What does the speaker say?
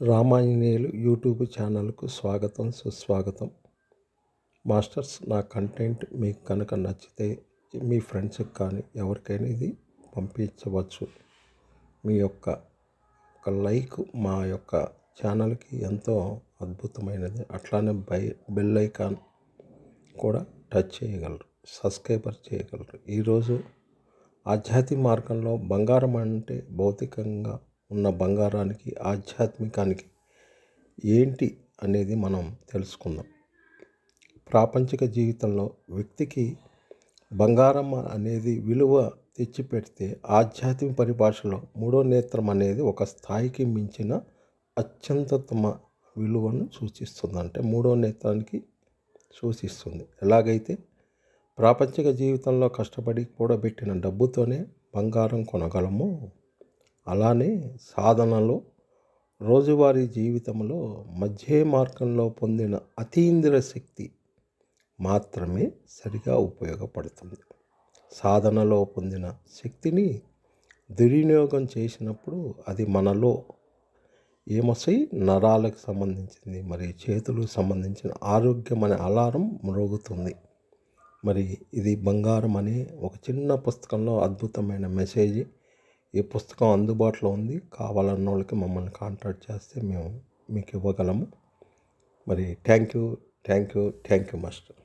Ramanjaneyulu YouTube ఛానల్కు స్వాగతం సుస్వాగతం. మాస్టర్స్ నా కంటెంట్ మీకు కనుక నచ్చితే మీ ఫ్రెండ్స్కి కానీ ఎవరికైనా ఇది పంపించవచ్చు. మీ యొక్క ఒక లైక్ మా యొక్క ఛానల్కి ఎంతో అద్భుతమైనది. అట్లానే బై బెల్ ఐకాన్ కూడా టచ్ చేయగలరు సబ్స్క్రైబర్ చేయగలరు. ఈరోజు ఆధ్యాత్మిక మార్గంలో బంగారం అంటే భౌతికంగా ఉన్న బంగారానికి ఆధ్యాత్మికానికి ఏంటి అనేది మనం తెలుసుకుందాం. ప్రాపంచిక జీవితంలో వ్యక్తికి బంగారం అనేది విలువ తెచ్చిపెడితే ఆధ్యాత్మిక పరిభాషలో మూడో నేత్రం అనేది ఒక స్థాయికి మించిన అత్యంతతమ విలువను సూచిస్తుంది. అంటే మూడో నేత్రానికి సూచిస్తుంది. ఎలాగైతే ప్రాపంచిక జీవితంలో కష్టపడి కూడబెట్టిన డబ్బుతోనే బంగారం కొనగలము అలానే సాధనలో రోజువారీ జీవితంలో మధ్య మార్గంలో పొందిన అతీంద్ర శక్తి మాత్రమే సరిగా ఉపయోగపడుతుంది. సాధనలో పొందిన శక్తిని దుర్వినియోగం చేసినప్పుడు అది మనలో ఏమొస్తాయి? నరాలకు సంబంధించింది మరి చేతులకు సంబంధించిన ఆరోగ్యం అనే అలారం మ్రోగుతుంది మరి ఇది బంగారం అనే ఒక చిన్న పుస్తకంలో అద్భుతమైన మెసేజ్. ఈ పుస్తకం అందుబాటులో ఉంది కావాలన్న వాళ్ళకి మమ్మల్ని కాంటాక్ట్ చేస్తే మేము మీకు ఇవ్వగలము. మరి thank you thank you thank you master